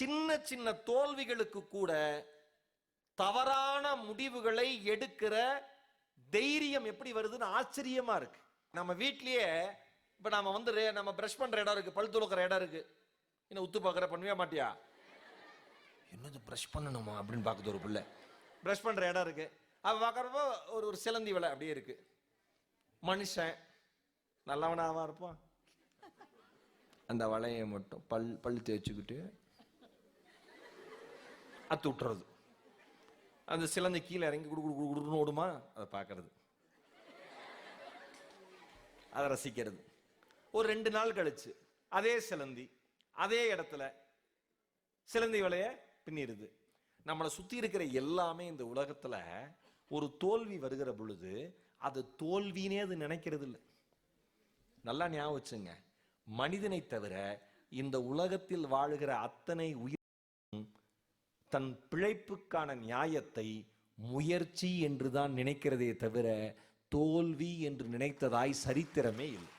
சின்ன சின்ன தோல்விகளுக்கு கூட தவறான முடிவுகளை எடுக்கிற தைரியம் எப்படி வருதுன்னு ஆச்சரியமா இருக்கு. நம்ம வீட்லயே இப்ப நாம வந்து நம்ம பிரஷ் பண்ற இடம் இருக்கு பல் துளக்கிற இடம் இருக்கு. என்ன உத்து பார்க்குற பண்ணுவியா மாட்டியா? என்னது பிரஷ் பண்ணணுமா அப்படின்னு பார்க்குது ஒரு பிள்ளை. பிரஷ் பண்ற இடம் இருக்கு. அவ பார்க்குறப்போ ஒரு ஒரு சிலந்தி வலை அப்படியே இருக்கு. மனுஷன் நல்லவனாவா இருப்பான். அந்த வலையை மட்டும் பல் பல் தேய்ச்சிக்கிட்டு அத்து விட்டுறது. அந்த சிலந்தை கீழே இறங்கி குடு குடு குடு குடுன்னு ஓடுமா? அதை பார்க்கறது. அதை ரசிக்கிறது. ஒரு ரெண்டு நாள் கழிச்சு அதே சிலந்தி அதே இடத்துல சிலந்தி வலைய பின்னிருது நம்மளை சுத்தி இருக்கிற எல்லாமே இந்த உலகத்துல ஒரு தோல்வி வருகிற பொழுது அது தோல்வினே அது நினைக்கிறது இல்லை. நல்லா ஞாபகம் வச்சுங்க. மனிதனை தவிர இந்த உலகத்தில் வாழுகிற அத்தனை உயிர் தன் பிழைப்புக்கான நியாயத்தை முயற்சி என்றுதான் நினைக்கிறதே தவிர தோல்வி என்று நினைத்ததாய் சரித்திரமே இல்லை.